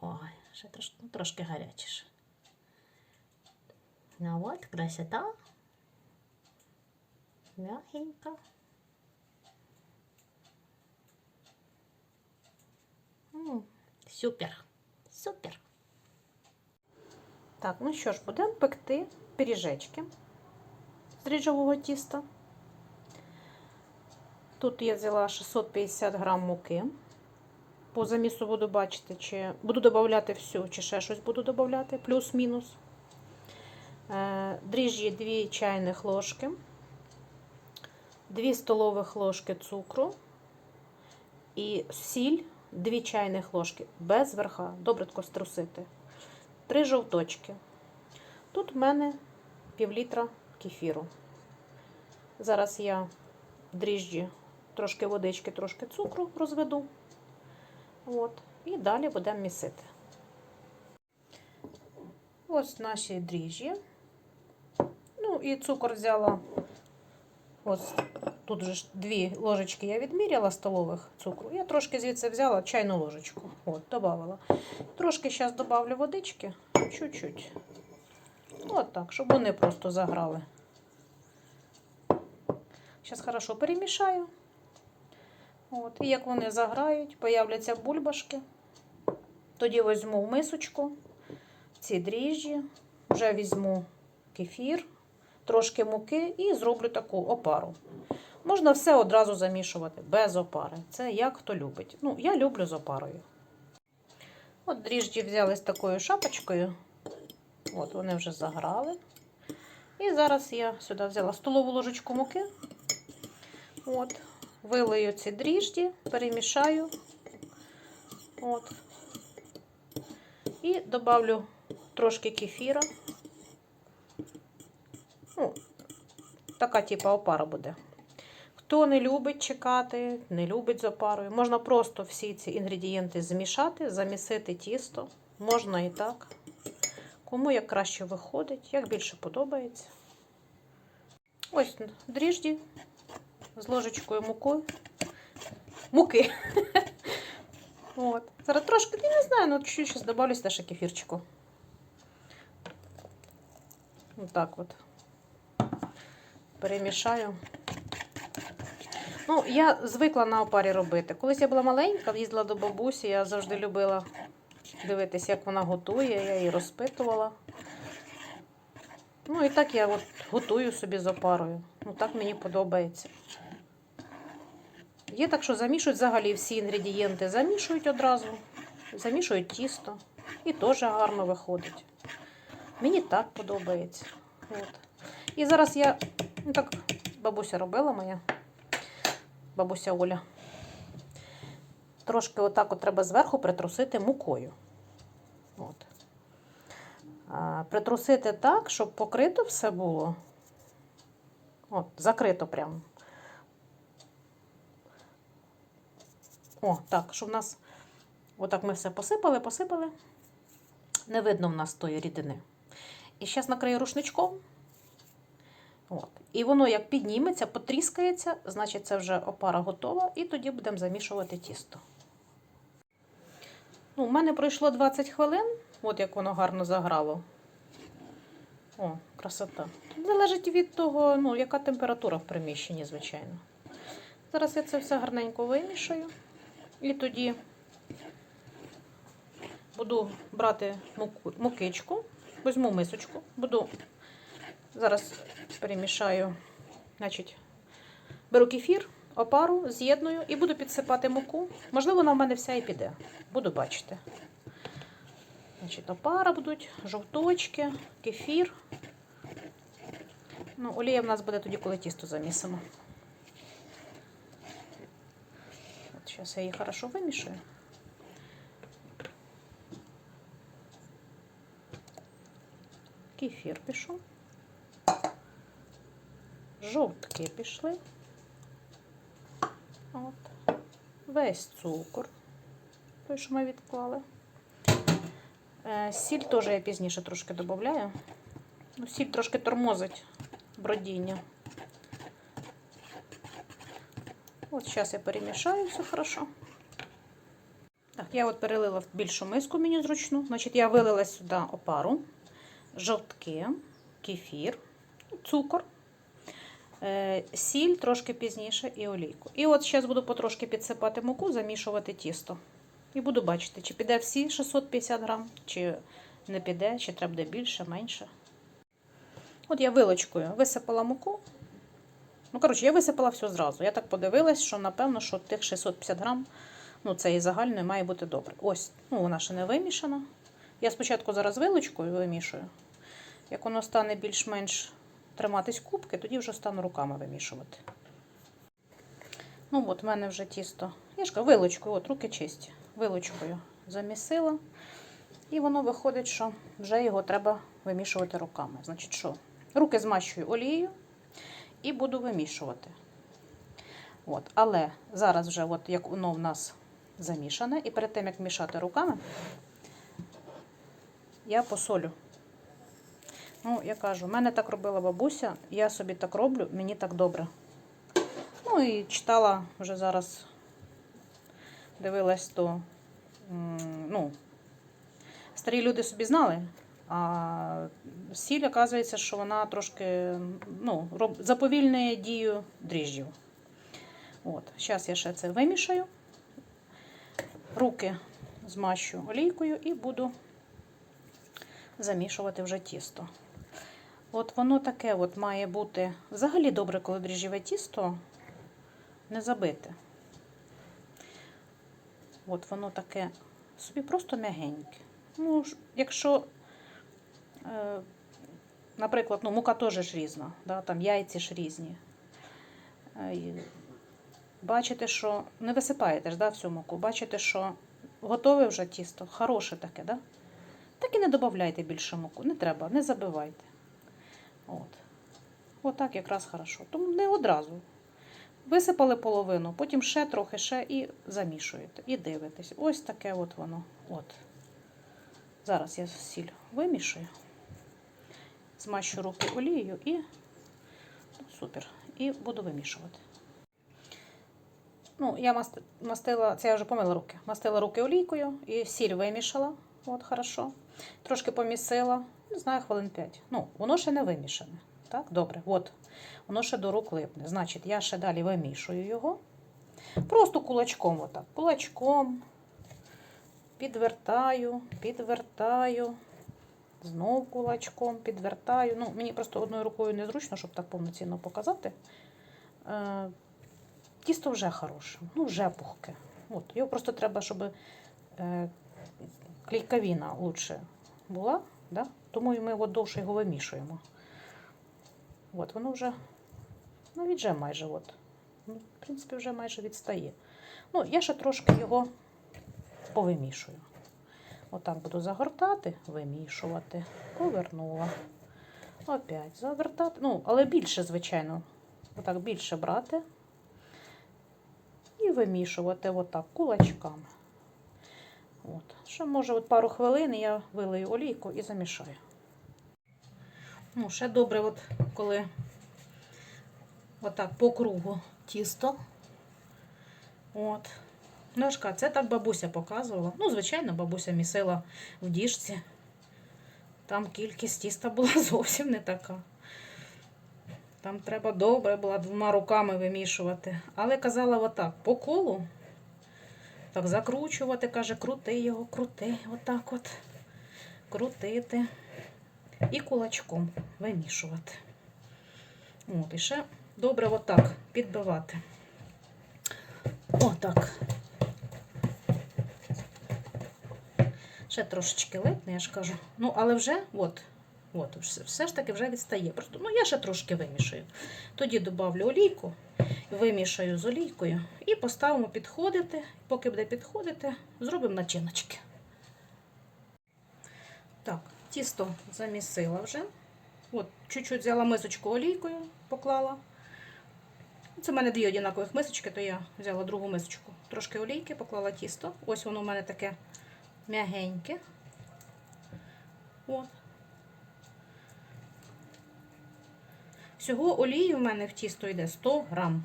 Ой, ще трошки, ну, трошки гарячіше. Ну от, красота. Мягенько. М, Супер. Супер. Так, ну що ж, будемо пекти пиріжечки з дріжджового тіста. Тут я взяла 650 грам муки. По замісу буду бачити, чи буду додавати всю, чи ще щось буду додавати, плюс-мінус. Е, Дріжджі 2 чайних ложки, 2 столових ложки цукру і сіль 2 чайних ложки без верха. Добре струсити. 3 жовточки. Тут в мене пів літра кефіру. Зараз я дріжджі, трошки водички, трошки цукру розведу. От. І далі будемо місити. Ось наші дріжджі. Ну і цукор взяла. Ось тут же дві ложечки я відміряла столових цукру. Я трошки звідси взяла чайну ложечку. От, додавала. Трошки зараз добавлю водички. Чуть-чуть. От так, щоб вони просто заграли. Зараз хорошо перемішаю. От. І як вони заграють, появляться бульбашки. Тоді візьму в мисочку ці дріжджі, вже візьму кефір, трошки муки і зроблю таку опару. Можна все одразу замішувати без опари. Це як хто любить. Ну, я люблю з опарою. От дріжджі взяли з такою шапочкою. От вони вже заграли. І зараз я сюди взяла столову ложечку муки. От, вилию ці дріжджі, перемішаю. От. І добавлю трошки кефіра. Ну, така типа опара буде. Хто не любить чекати, не любить з опарою, можна просто всі ці інгредієнти змішати, замісити тісто. Можна і так. Кому як краще виходить, як більше подобається. Ось дріжджі з ложечкою муки. Муки. От. Зараз трошки, я не знаю, ну чуть зараз теж кефірчику. Отак от. Перемішаю. Ну, я звикла на опарі робити. Колись я була маленька, їздила до бабусі, я завжди любила дивитися, як вона готує, я її розпитувала. Ну і так я от готую собі з опарою. Ну так мені подобається. Є так, що замішують взагалі всі інгредієнти, замішують одразу, замішують тісто і теж гарно виходить. Мені так подобається. От. І зараз я, ну так, бабуся робила моя, бабуся Оля. Трошки отак от треба зверху притрусити мукою. От. А, притрусити так, щоб покрито все було. От, закрито прямо. О, так, щоб в нас отак ми все посипали, посипали. Не видно в нас тої рідини. І зараз накрию рушничком. От. І воно як підніметься, потріскається, значить це вже опара готова, і тоді будемо замішувати тісто. Ну, У мене пройшло 20 хвилин, от як воно гарно заграло. О, красота. Залежить від того, ну, яка температура в приміщенні, звичайно. Зараз я це все гарненько вимішаю. І тоді буду брати мукичку, візьму мисочку, буду зараз перемішаю, значить, беру кефір, опару, з'єдную і буду підсипати муку. Можливо, вона в мене вся і піде. Буду бачити. Значить, опара будуть, жовточки, кефір. Ну, олія в нас буде тоді, коли тісто замісимо. Зараз я її хорошо вимішую. Кефір пішов. Жовтки пішли. От. Весь цукор, той, що ми відклали. Е, Сіль теж я пізніше трошки додаю. Ну, сіль трошки тормозить бродіння. От зараз я перемішаю все хорошо. Так, я от перелила в більшу миску мені зручну. Значить, я вилила сюди опару, жовтки, кефір, цукор, е, сіль трошки пізніше і олійку. І от зараз буду потрошки підсипати муку, замішувати тісто. І буду бачити, чи піде всі 650 грам, чи не піде, чи треба буде більше, менше. От я вилочкою висипала муку. Ну, коротше, я висипала все зразу. Я так подивилась, що напевно, що тих 650 грам, ну, і загальної має бути добре. Ось, ну, вона ще не вимішана. Я спочатку зараз вилочкою вимішую. Як воно стане більш-менш триматись кубки, тоді вже стану руками вимішувати. Ну, от в мене вже тісто. Я ж кажу, вилочкою, от руки чисті. Вилочкою замісила. І воно виходить, що вже його треба вимішувати руками. Значить, що? Руки змащую олією і буду вимішувати. От. Але зараз вже, от як воно в нас замішане, і перед тим, як мішати руками, я посолю. Ну, я кажу, в мене так робила бабуся, я собі так роблю, мені так добре. Ну і читала вже зараз, дивилась, то ну, старі люди собі знали, а сіль, оказується, що вона трошки ну, заповільнює дію дріжджів. От, Зараз я ще це вимішаю, руки змащу олійкою і буду замішувати вже тісто. От воно таке от має бути взагалі добре, коли дріжджеве тісто не забите. От воно таке собі просто м'ягеньке. Ну, якщо, наприклад, ну, мука теж ж різна, да, там яйці ж різні. Е, бачите, що не висипаєте ж да, всю муку, бачите, що готове вже тісто, хороше таке, да? так і не додавайте більше муку, не треба, не забивайте. От. Отак якраз хорошо. Тому не одразу. Висипали половину, потім ще трохи, ще і замішуєте. І дивитесь. Ось таке от воно. От. Зараз я сіль вимішую, змащу руки олією і супер. І буду вимішувати. Ну, я мастила, це я вже помила руки. Мастила руки олійкою і сіль вимішала. От, хорошо. Трошки помісила, не знаю, хвилин 5. Ну, воно ще не вимішане. Так, добре. От, воно ще до рук липне. Значить, я ще далі вимішую його. Просто кулачком, отак. Кулачком. Підвертаю, підвертаю. Знов кулачком підвертаю. Ну, мені просто одною рукою незручно, щоб так повноцінно показати. Е, тісто вже хороше, ну вже пухке. От, його просто треба, щоб е, клейковина лучше була, да? тому і ми от довше його вимішуємо. От, воно вже навіть вже майже, от, ну, в принципі, вже майже відстає. Ну, я ще трошки його повимішую. Отак буду загортати, вимішувати, повернула. Опять загортати. Ну, але більше, звичайно. Отак більше брати і вимішувати отак кулачками. От. Ще може от пару хвилин я вилию олійку і замішаю. Ну, ще добре, от коли отак по кругу тісто. От. Ножка, це так бабуся показувала. Ну, звичайно, бабуся місила в діжці. Там кількість тіста була зовсім не така. Там треба добре було двома руками вимішувати. Але казала отак, по колу. Так, закручувати, каже, крути його, крути, отак от. Крутити. І кулачком вимішувати. От, і ще добре отак підбивати. Отак. Ще трошечки липне, я ж кажу. Ну, але вже, от, от, все, ж таки вже відстає. Просто, ну, я ще трошки вимішаю. Тоді додавлю олійку, вимішаю з олійкою і поставимо підходити. Поки буде підходити, зробимо начиночки. Так, тісто замісила вже. От, чуть-чуть взяла мисочку олійкою, поклала. Це в мене дві однакових мисочки, то я взяла другу мисочку. Трошки олійки, поклала тісто. Ось воно в мене таке м'ягеньке. От. Всього олії в мене в тісто йде 100 грам.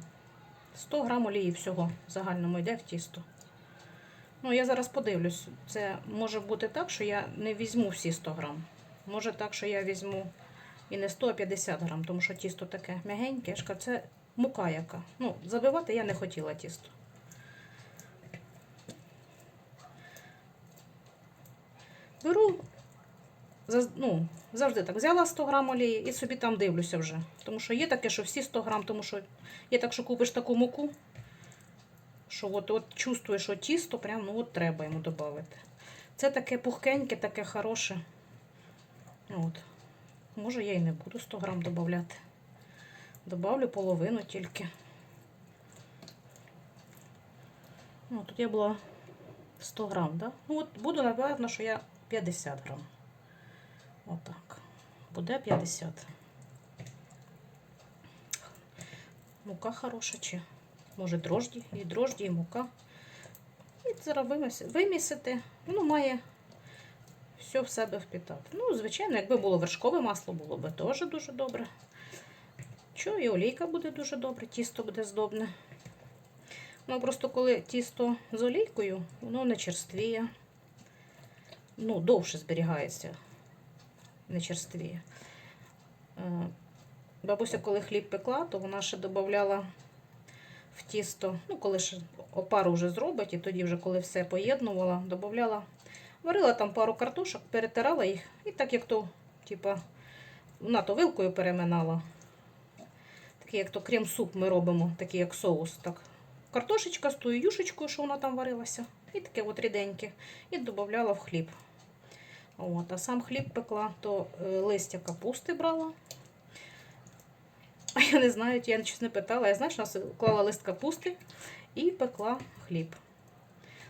100 грам олії всього в загальному йде в тісто. Ну, я зараз подивлюсь. Це може бути так, що я не візьму всі 100 грам. Може так, що я візьму і не 100, а 50 грам, тому що тісто таке м'ягеньке. Це мука яка. Ну, забивати я не хотіла тісто. Беру, заз- ну, завжди так, взяла 100 грам олії і собі там дивлюся вже. Тому що є таке, що всі 100 грам, тому що є так, що купиш таку муку, що от, от чувствуєш, що тісто прям, ну от треба йому додати. Це таке пухкеньке, таке хороше. От. Може, я і не буду 100 грам додати. Добавлю половину тільки. Ну, тут я була 100 грам, да? Ну, от буду, напевно, що я 50 грам. Отак. Буде 50. Мука хороша чи? Може дрожді, і дрожді, і мука. І зараз вимісити. Воно має все в себе впітати. Ну, звичайно, якби було вершкове масло, було б теж дуже добре. Що, і олійка буде дуже добре, тісто буде здобне. Ну, просто коли тісто з олійкою, воно не черствіє. Ну, довше зберігається, не черствіє. Е, Бабуся, коли хліб пекла, то вона ще додавала в тісто, ну, коли ще опару вже зробить, і тоді вже коли все поєднувала, додавала, варила там пару картошок, перетирала їх, і так як то, типа, вона то вилкою переминала. Такий, як то крем-суп ми робимо, такий як соус. Так. Картошечка з тою юшечкою, що вона там варилася, і таке от ріденьке, і додавала в хліб. От, а сам хліб пекла, то е, листя капусти брала. А я не знаю, я щось не питала. Я знаю, що нас клала лист капусти і пекла хліб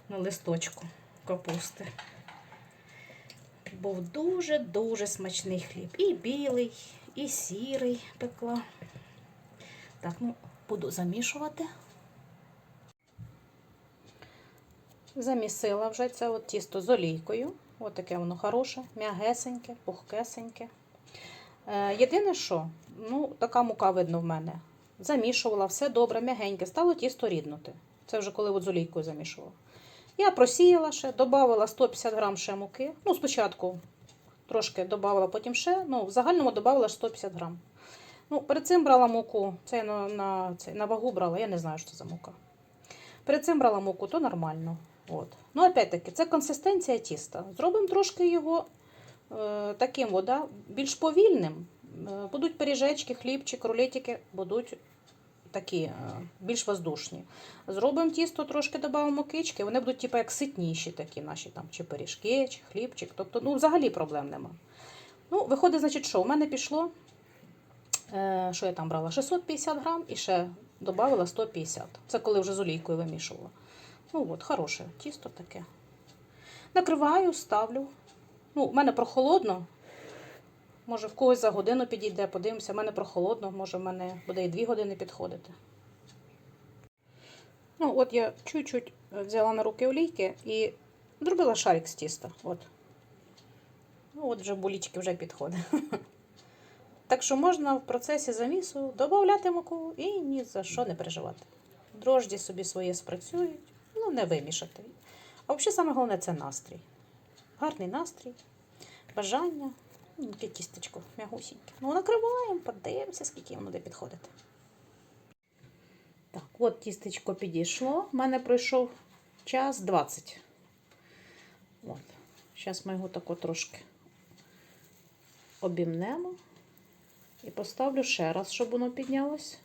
на листочку капусти. Був дуже-дуже смачний хліб. І білий, і сірий пекла. Так, ну, буду замішувати. Замісила вже це от тісто з олійкою. Ось таке воно хороше, м'ягесеньке, пухкесеньке. Е, єдине, що, ну, така мука видно в мене. Замішувала, все добре, м'ягеньке, стало тісто ріднути. Це вже коли от з олійкою замішувала. Я просіяла ще, додавала 150 грам ще муки. Ну, спочатку трошки додавала, потім ще. Ну, в загальному додавала 150 грам. Ну, перед цим брала муку, це я на, на, це, на вагу брала, я не знаю, що це за мука. Перед цим брала муку, то нормально. От. Ну, опять-таки, це консистенція тіста. Зробимо трошки його е, таким, от, да, більш повільним. Е, будуть пиріжечки, хлібчик, рулетики, будуть такі е, більш воздушні. Зробимо тісто, трошки додамо мукички, вони будуть типу, як ситніші такі наші там, чи пиріжки, чи хлібчик. Тобто, ну, взагалі проблем нема. Ну, виходить, значить, що? У мене пішло, е, що я там брала? 650 грам і ще додавала 150. Це коли вже з олійкою вимішувала. Ну от, хороше тісто таке. Накриваю, ставлю. Ну, в мене прохолодно. Може, в когось за годину підійде, подивимося. В мене прохолодно, може, в мене буде і 2 години підходити. Ну, от я чуть-чуть взяла на руки олійки і зробила шарик з тіста. От. Ну, от вже булічки вже підходить. Так що можна в процесі замісу додати муку і ні за що не переживати. Дрожді собі своє спрацюють, ну не вимішати. А взагалі саме головне це настрій. Гарний настрій, бажання, ну, яке тістечко м'ягусіньке. Ну, накриваємо, подивимося, скільки воно буде підходити. Так, от тістечко підійшло. У мене пройшов час 20. От. Зараз ми його тако трошки обімнемо. І поставлю ще раз, щоб воно піднялось.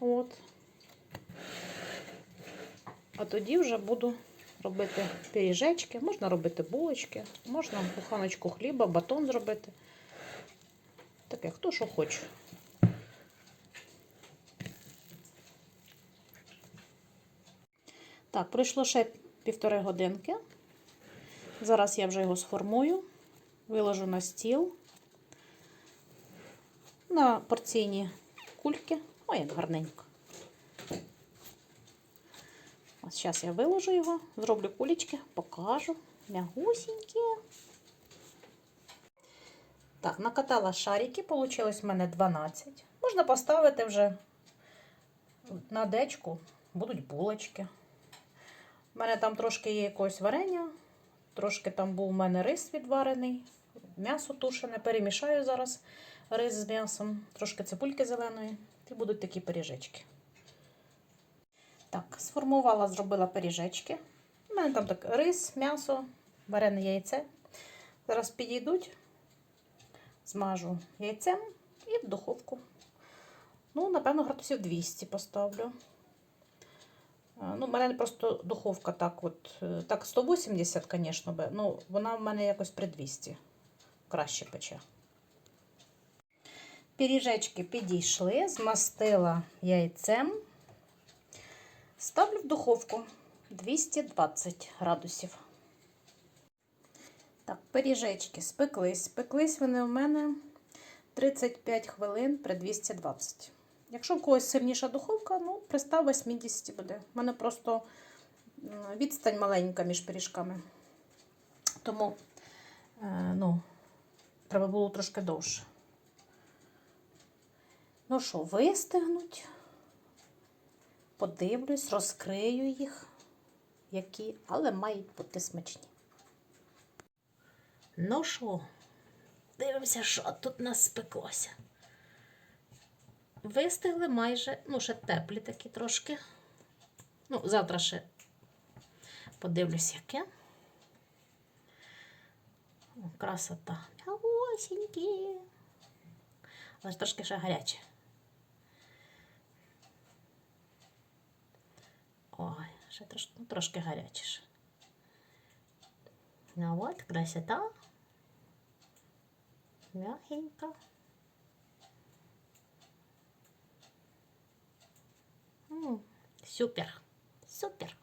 От. А тоді вже буду робити пиріжечки, можна робити булочки, можна буханочку хліба, батон зробити. Таке, хто що хоче. Так, пройшло ще півтори годинки. Зараз я вже його сформую, виложу на стіл на порційні кульки. Ой, як гарненько. Ось зараз я виложу його, зроблю кулечки, покажу. Мягусінькі. Так, накатала шарики, вийшло в мене 12. Можна поставити вже на дечку, будуть булочки. У мене там трошки є якогось варення, трошки там був у мене рис відварений, м'ясо тушене. Перемішаю зараз рис з м'ясом, трошки цибульки зеленої. І будуть такі пиріжечки. Так, сформувала, зробила пиріжечки. У мене там так рис, м'ясо, варене яйце. Зараз підійдуть, змажу яйцем і в духовку. Ну, напевно, градусів 200 поставлю. Ну, в мене просто духовка так, от, е, так 180, звісно, би, ну, вона в мене якось при 200 краще пече. Пиріжечки підійшли, змастила яйцем. Ставлю в духовку 220 градусів. Так, пиріжечки спеклись. Спеклись вони у мене 35 хвилин при 220. Якщо в когось сильніша духовка, ну, при 180 буде. У мене просто відстань маленька між пиріжками. Тому е, ну, треба було трошки довше. Ну що, вистигнуть. Подивлюсь, розкрию їх, які, але мають бути смачні. Ну що, дивимося, що тут нас спеклося. Вистигли майже, ну, ще теплі такі трошки. Ну, завтра ще подивлюсь, яке. Красота. М'ясенькі. Але ж трошки ще гаряче. Ой, ще трошки, ну, трошки гарячіше. Ну от, красота. Мягенько. Супер. Супер.